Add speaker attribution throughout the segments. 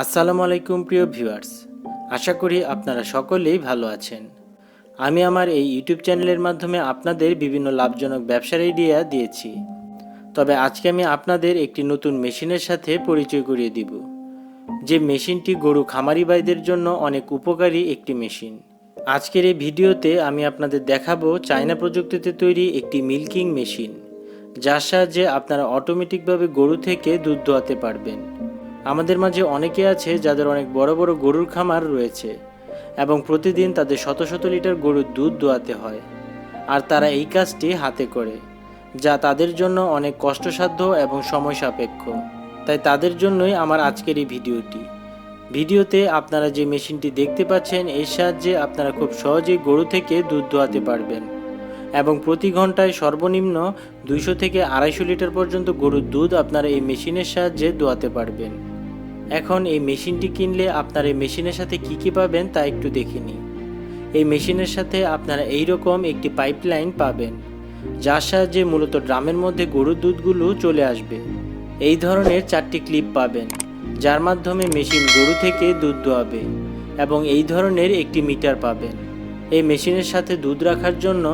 Speaker 1: আসসালামু আলাইকুম, প্রিয় ভিউয়ার্স। আশা করি আপনারা সকলেই ভালো আছেন। আমি আমার এই ইউটিউব চ্যানেলের মাধ্যমে আপনাদের বিভিন্ন লাভজনক ব্যবসার আইডিয়া দিয়েছি। তবে আজকে আমি আপনাদের একটি নতুন মেশিনের সাথে পরিচয় করিয়ে দিব। যে মেশিনটি গরু খামারি ভাইদের জন্য অনেক উপকারী একটি মেশিন। আজকের এই ভিডিওতে আমি আপনাদের দেখাবো চায়না প্রযুক্তিতে তৈরি একটি মিল্কিং মেশিন, যার সাহায্যে আপনারা অটোমেটিকভাবে গরু থেকে দুধ দোয়াতে পারবেন। আমাদের মাঝে অনেকে আছে যাদের অনেক বড় বড় গরুর খামার রয়েছে এবং প্রতিদিন তাদের শত শত লিটার গরুর দুধ দোয়াতে হয়। আর তারা এই কাজটি হাতে করে, যা তাদের জন্য অনেক কষ্টসাধ্য এবং সময় সাপেক্ষ। তাই তাদের জন্যই আমার আজকের এই ভিডিওটি। ভিডিওতে আপনারা যে মেশিনটি দেখতে পাচ্ছেন, এর সাহায্যে আপনারা খুব সহজেই গরু থেকে দুধ দোয়াতে পারবেন এবং প্রতি ঘন্টায় সর্বনিম্ন দুইশো থেকে আড়াইশো লিটার পর্যন্ত গরুর দুধ আপনারা এই মেশিনের সাহায্যে দোয়াতে পারবেন। এখন এই মেশিনটি কিনলে আপনার এই মেশিনের সাথে কি কি পাবেন তা একটু দেখে নিই এই মেশিনের সাথে আপনারা এই রকম একটি পাইপলাইন পাবেন, যার সাহায্যে মূলত ড্রামের মধ্যে গরুর দুধগুলো চলে আসবে। এই ধরনের চারটি ক্লিপ পাবেন, যার মাধ্যমে মেশিন গরু থেকে দুধ দোয়াবে এবং এই ধরনের একটি মিটার পাবেন। এই মেশিনের সাথে দুধ রাখার জন্য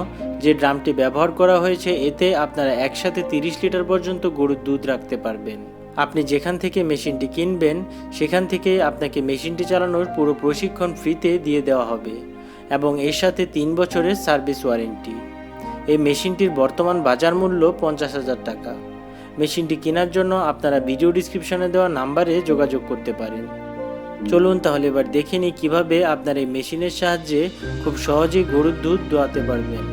Speaker 1: যে ড্রামটি ব্যবহার করা হয়েছে, এতে আপনারা একসাথে তিরিশ লিটার পর্যন্ত গরুর দুধ রাখতে পারবেন। আপনি যেখান থেকে মেশিনটি কিনবেন, সেখান থেকে আপনাকে মেশিনটি চালানোর পুরো প্রশিক্ষণ ফ্রিতে দিয়ে দেওয়া হবে এবং এর সাথে তিন বছরের সার্ভিস ওয়ারেন্টি। এই মেশিনটির বর্তমান বাজার মূল্য পঞ্চাশ হাজার টাকা। মেশিনটি কেনার জন্য আপনারা ভিডিও ডিসক্রিপশনে দেওয়া নাম্বারে যোগাযোগ করতে পারেন। চলুন তাহলে এবার দেখে নিই কীভাবে আপনার এই মেশিনের সাহায্যে খুব সহজেই গরুর দুধ দোয়াতে পারবেন।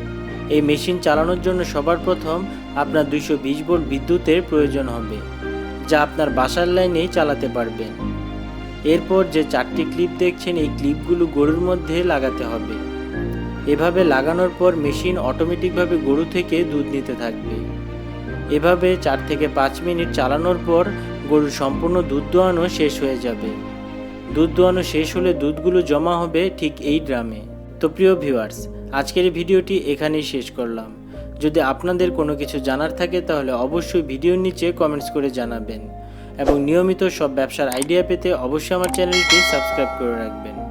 Speaker 1: এই মেশিন চালানোর জন্য সবার প্রথম আপনার দুইশো বিশ ভোল্ট বিদ্যুতের প্রয়োজন হবে। যা আপনার বাসার লাইনেই চালাতে পারবেন। এরপর যে চারটি ক্লিপ দেখছেন, এই ক্লিপগুলো গরুর মধ্যে লাগাতে হবে। এভাবে লাগানোর পর মেশিন অটোমেটিকভাবে গরু থেকে দুধ নিতে থাকবে। এভাবে চার থেকে পাঁচ মিনিট চালানোর পর গরুর সম্পূর্ণ দুধ দোয়ানো শেষ হয়ে যাবে। দুধ দোয়ানো শেষ হলে দুধগুলো জমা হবে ঠিক এই ড্রামে। তো প্রিয় ভিউয়ার্স, আজকের ভিডিওটি এখানেই শেষ করলাম। যদি আপনাদের কোনো কিছু জানার থাকে, তাহলে অবশ্যই ভিডিওর নিচে কমেন্টস করে জানাবেন। এবং নিয়মিত সব ব্যবসার আইডিয়া পেতে অবশ্যই আমার চ্যানেলটি সাবস্ক্রাইব করে রাখবেন।